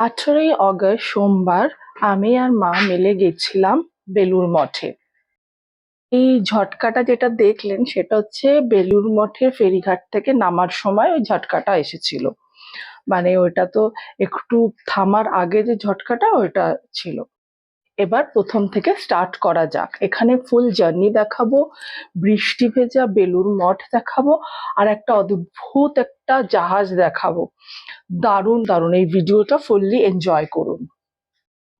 আঠেরোই অগস্ট সোমবার আমি আর মা মিলে গেছিলাম বেলুর মঠে। এই ঝটকাটা যেটা দেখলেন সেটা হচ্ছে বেলুর মঠের ফেরিঘাট থেকে নামার সময় ওই ঝটকাটা এসেছিল। মানে ওইটা তো একটু থামার আগে যে ঝটকাটা ওইটা ছিল। এবার প্রথম থেকে স্টার্ট করা যাক। এখানে ফুল জার্নি দেখাবো, বৃষ্টি ভেজা বেলুর মঠ দেখাবো, আর একটা অদ্ভুত একটা জাহাজ দেখাবো। দারুণ দারুণ। এই ভিডিওটা ফুললি এনজয় করুন।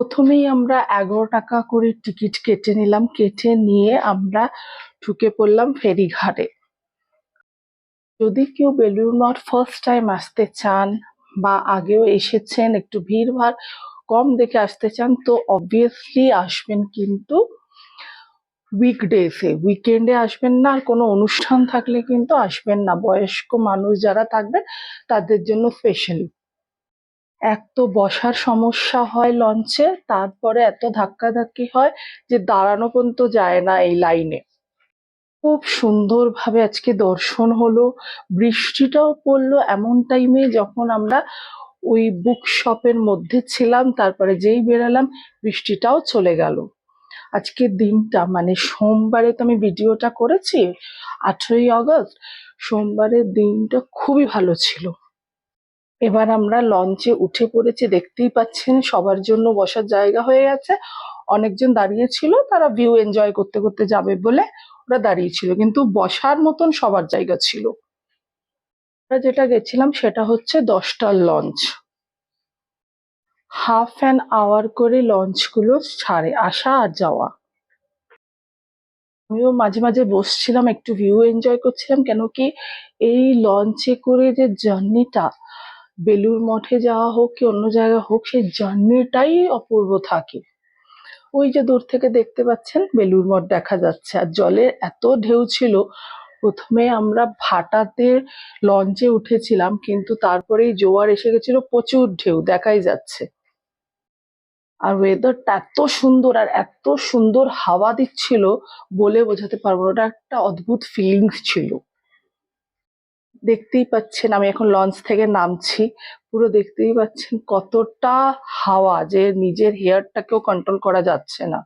প্রথমেই আমরা এগারো টাকা করে টিকিট কেটে নিলাম। কেটে নিয়ে আমরা ঢুকে পড়লাম ফেরিঘাটে। যদি কেউ বেলুড় মঠ ফার্স্ট টাইম আসতে চান বা আগেও এসেছেন, একটু ভিড় ভাড় কম দেখে আসতে চান, তো অবভিয়াসলি আসবেন কিন্তু উইকডেসে উইকেন্ডে আসবেন না, আর কোনো অনুষ্ঠান থাকলে কিন্তু আসবেন না। বয়স্ক মানুষ যারা থাকবেন, তাদের জন্য স্পেশালি এক তো বসার সমস্যা হয় লঞ্চে তারপরে এত ধাক্কাধাক্কি হয় যে দাঁড়ানো পর্যন্ত যায় না এই লাইনে খুব সুন্দরভাবে আজকে দর্শন হলো, বৃষ্টিটাও পড়ল এমন টাইমে যখন আমরা ওই বুক শপের মধ্যে ছিলাম, তারপরে যেই বেরালাম, বৃষ্টিটাও চলে গেল। আজকের দিনটা মানে সোমবারে তো আমি ভিডিওটা করেছি, আঠেরোই আগস্ট, সোমবারের দিনটা খুবই ভালো ছিল। এবার আমরা লঞ্চে উঠে পড়েছি, দেখতেই পাচ্ছেন, সবার জন্য বসার জায়গা হয়ে গেছে। অনেকজন দাঁড়িয়ে ছিল, তারা ভিউ এনজয় করতে করতে যাবে বলে ওরা দাঁড়িয়ে ছিল, কিন্তু বসার মতন সবার জায়গা ছিল। আমরা যেটা গেছিলাম সেটা হচ্ছে দশটার লঞ্চ হাফ অ্যান আওয়ার করে লঞ্চগুলো ছাড়ে আসা আর যাওয়া। আমিও মাঝে মাঝে বসছিলাম, একটু ভিউ এনজয় করছিলাম, কেন কি এই লঞ্চে করে যে জার্নিটা বেলুর মঠে যাওয়া হোক কি অন্য জায়গায় হোক, সেই জার্নিটাই অপূর্ব থাকে। ওই যে দূর থেকে দেখতে পাচ্ছেন বেলুর মঠ দেখা যাচ্ছে। আর জলের এত ঢেউ ছিল প্রথমে আমরা ভাটাতে লঞ্চে উঠেছিলাম, কিন্তু তারপরেই জোয়ার এসে গেছিল, প্রচুর ঢেউ দেখাই যাচ্ছে। আর ওয়েদারটা এত সুন্দর আর এত সুন্দর হাওয়া দিচ্ছিল বলে বোঝাতে পারব না, ওটা একটা অদ্ভুত ফিলিংস ছিল। দেখতেই পাচ্ছেন, আমি এখন লঞ্চ থেকে নামছি, পুরো দেখতেই পাচ্ছেন কতটা হাওয়া যে নিজের হেয়ারটাকেও কন্ট্রোল করা যাচ্ছে না।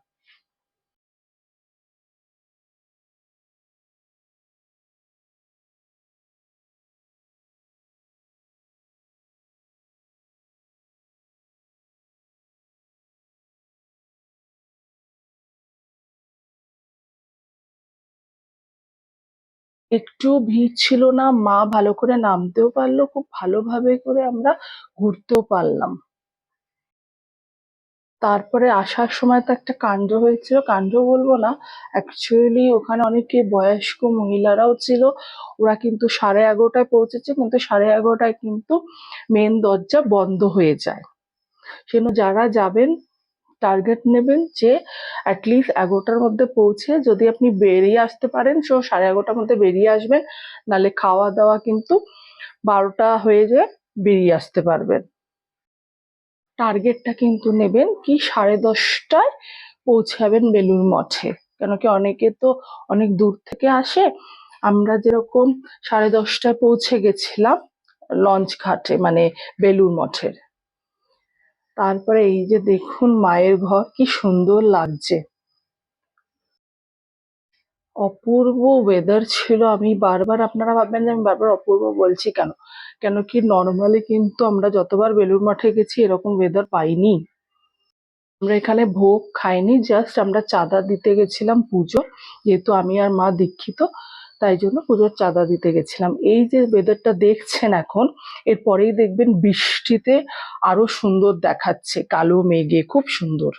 একটু ভিড় ছিল না, মা ভালো করে নামতেও পারল, খুব ভালোভাবে করে আমরা ঘুরতেও পারলাম। তারপরে আসার সময় তো একটা কাণ্ড হয়েছিল, কাণ্ড বলব না অ্যাকচুয়ালি ওখানে অনেকে বয়স্ক মহিলারাও ছিল, ওরা কিন্তু সাড়ে এগারোটায় পৌঁছেছে, কিন্তু সাড়ে এগারোটায় কিন্তু মেন দরজা বন্ধ হয়ে যায়। সেজন্য যারা যাবেন টার্গেট নেবেন যে অ্যাটলিস্ট এগারোটার মধ্যে পৌঁছে যদি আপনি বেরিয়ে আসতে পারেন সো সাড়ে এগারোটার মধ্যে বেরিয়ে আসবেন, নাহলে খাওয়া দাওয়া কিন্তু বারোটা হয়ে যেয়ে বেরিয়ে আসতে পারবেন। টার্গেটটা কিন্তু নেবেন কি সাড়ে দশটায় পৌঁছাবেন বেলুর মঠে, কেন কি অনেকে তো অনেক দূর থেকে আসে। আমরা যেরকম সাড়ে দশটায় পৌঁছে গেছিলাম, লঞ্চ ঘাটে মানে বেলুর মঠের। তারপরে এই যে দেখুন মায়ের ঘর, কি সুন্দর লাগছে। অপূর্ব ওয়েদার ছিল। আমি বারবার, আপনারা ভাববেন যে আমি বারবার অপূর্ব বলছি কেন? কেন কি নর্মালি কিন্তু আমরা যতবার বেলুর মাঠে গেছি, এরকম ওয়েদার পাইনি। আমরা এখানে ভোগ খাইনি জাস্ট আমরা চাঁদা দিতে গেছিলাম পুজো, যেহেতু আমি আর মা দীক্ষিত। তাই জন্য পুজোর চাঁদা দিতে গেছিলাম। এই যে ওয়েদারটা দেখছেন এখন, এরপরেই দেখবেন বৃষ্টিতে আরও সুন্দর দেখাচ্ছে, কালো মেঘে, খুব সুন্দর।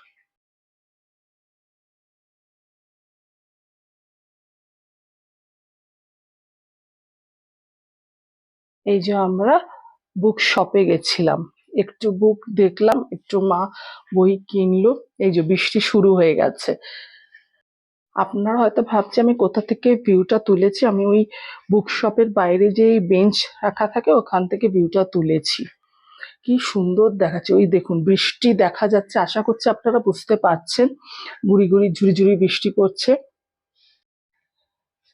এই যে আমরা বুক শপে গেছিলাম, একটু বুক দেখলাম, একটু মা বই কিনলো, এই যে বৃষ্টি শুরু হয়ে গেছে। আপনারা হয়তো ভাবছে আমি কোথা থেকে ভিউটা তুলেছি, আমি ওই বুক শপের বাইরে যে বেঞ্চ রাখা থাকে, ওখান থেকে ভিউটা তুলেছি। কি সুন্দর দেখাচ্ছে, ওই দেখুন, বৃষ্টি দেখা যাচ্ছে, আশা করছি আপনারা বুঝতে পারছেন, গুড়ি গুড়ি ঝুড়ি ঝুড়ি বৃষ্টি পড়ছে।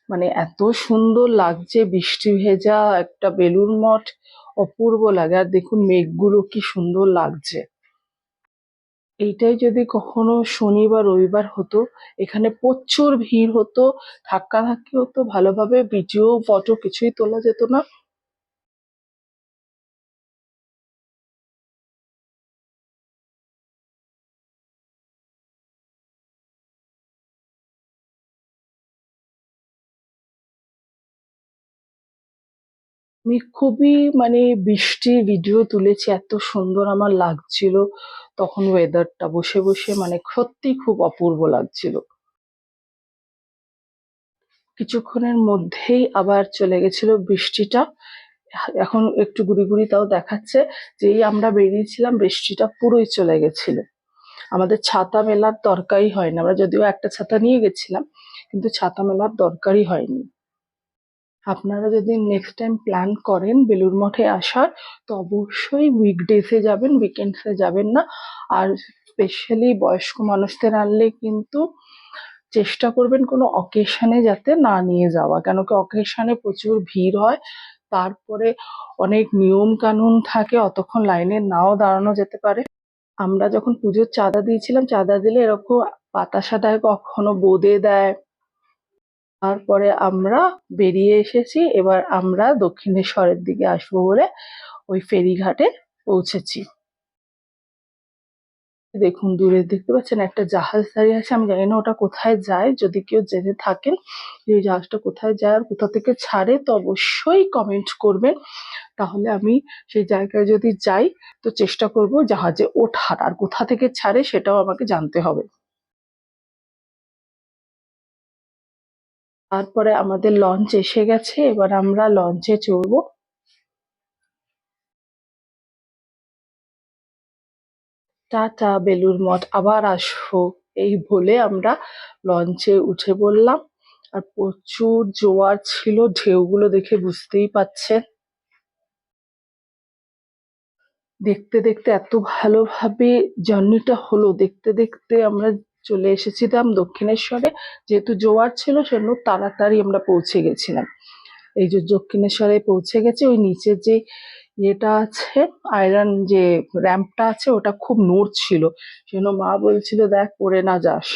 মানে এত সুন্দর লাগছে, বৃষ্টি ভেজা একটা বেলুর মঠ, অপূর্ব লাগে, আর দেখুন মেঘগুলো কি সুন্দর লাগছে। এইটাই যদি কখনো শনি বা রবিবার হতো, এখানে প্রচুর ভিড় হতো, ধাক্কাধাক্কি হতো, ভালোভাবে ভিডিও, ফটো কিছুই তোলা যেত না। আমি খুবই মানে বৃষ্টির ভিডিও তুলেছি, এত সুন্দর আমার লাগছিল। তখন ওয়েদারটা বসে বসে মানে সত্যি খুব অপূর্ব লাগছিল। কিছুক্ষণের মধ্যেই আবার চলে গেছিল বৃষ্টিটা। এখন একটু গুড়ি গুড়ি তাও দেখাচ্ছে যেই আমরা বেরিয়েছিলাম, বৃষ্টিটা পুরোই চলে গেছিল। আমাদের ছাতা মেলার দরকারই হয়নি, আমরা যদিও একটা ছাতা নিয়ে গেছিলাম, কিন্তু ছাতা মেলার দরকারই হয়নি। আপনারা যদি নেক্সট টাইম প্ল্যান করেন বেলুর মঠে আসার, তো অবশ্যই উইকডেজে যাবেন উইকেন্ডসে যাবেন না। আর স্পেশালি বয়স্ক মানুষদের আনলে কিন্তু চেষ্টা করবেন কোনো অকেশনে যাতে না নিয়ে যাওয়া। কেন কি অকেশনে প্রচুর ভিড় হয়, তারপরে অনেক নিয়ম কানুন থাকে, অতক্ষণ লাইনে নাও দাঁড়ানো যেতে পারে। আমরা যখন পুজোর চাঁদা দিয়েছিলাম, চাঁদা দিলে এরকম বাতাসা দেয়, কখনো বোঁদে দেয় তারপরে আমরা বেরিয়ে এসেছি। এবার আমরা দক্ষিণেশ্বরের দিকে আসব বলে ওই ফেরিঘাটে পৌঁছেছি। দেখুন, দূরে দেখতে পাচ্ছেন একটা জাহাজ দাঁড়িয়ে আছে। আমি জানি না ওটা কোথায় যায়। যদি কেউ জেনে থাকেন যে জাহাজটা কোথায় যায় আর কোথা থেকে ছাড়ে, তো অবশ্যই কমেন্ট করবেন। তাহলে আমি সেই জায়গায় যদি যাই, তো চেষ্টা করব জাহাজে ওঠার। আর কোথা থেকে ছাড়ে সেটাও আমাকে জানতে হবে। তারপরে আমাদের লঞ্চ এসে গেছে, এবার আমরা লঞ্চে চড়বো। টাটা, বেলুড় মঠ, আবার আসব। এই বলে আমরা লঞ্চে উঠে পড়লাম। আর প্রচুর জোয়ার ছিল, ঢেউগুলো দেখে বুঝতেই পাচ্ছেন। দেখতে দেখতে এত ভালোভাবে জার্নিটা হলো, দেখতে দেখতে আমরা চলে এসেছিলাম দক্ষিণেশ্বরে। যেহেতু জোয়ার ছিল সেজন্য তাড়াতাড়ি আমরা পৌঁছে গেছিলাম। এই যে দক্ষিণেশ্বরে পৌঁছে গেছি, ওই নিচে যে ইয়েটা আছে, আয়রন যে র্যাম্পটা আছে, ওটা খুব নড়ছিল সেজন্য মা বলছিল, দেখ, পড়ে না যাস।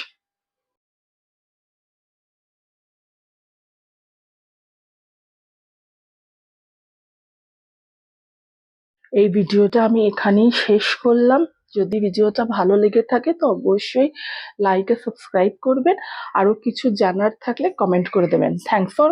এই ভিডিওটা আমি এখানেই শেষ করলাম। যদি ভিডিওটা ভালো লেগে থাকে তো অবশ্যই লাইক আর সাবস্ক্রাইব করবেন। আরও কিছু জানার থাকলে কমেন্ট করে দেবেন। Thanks for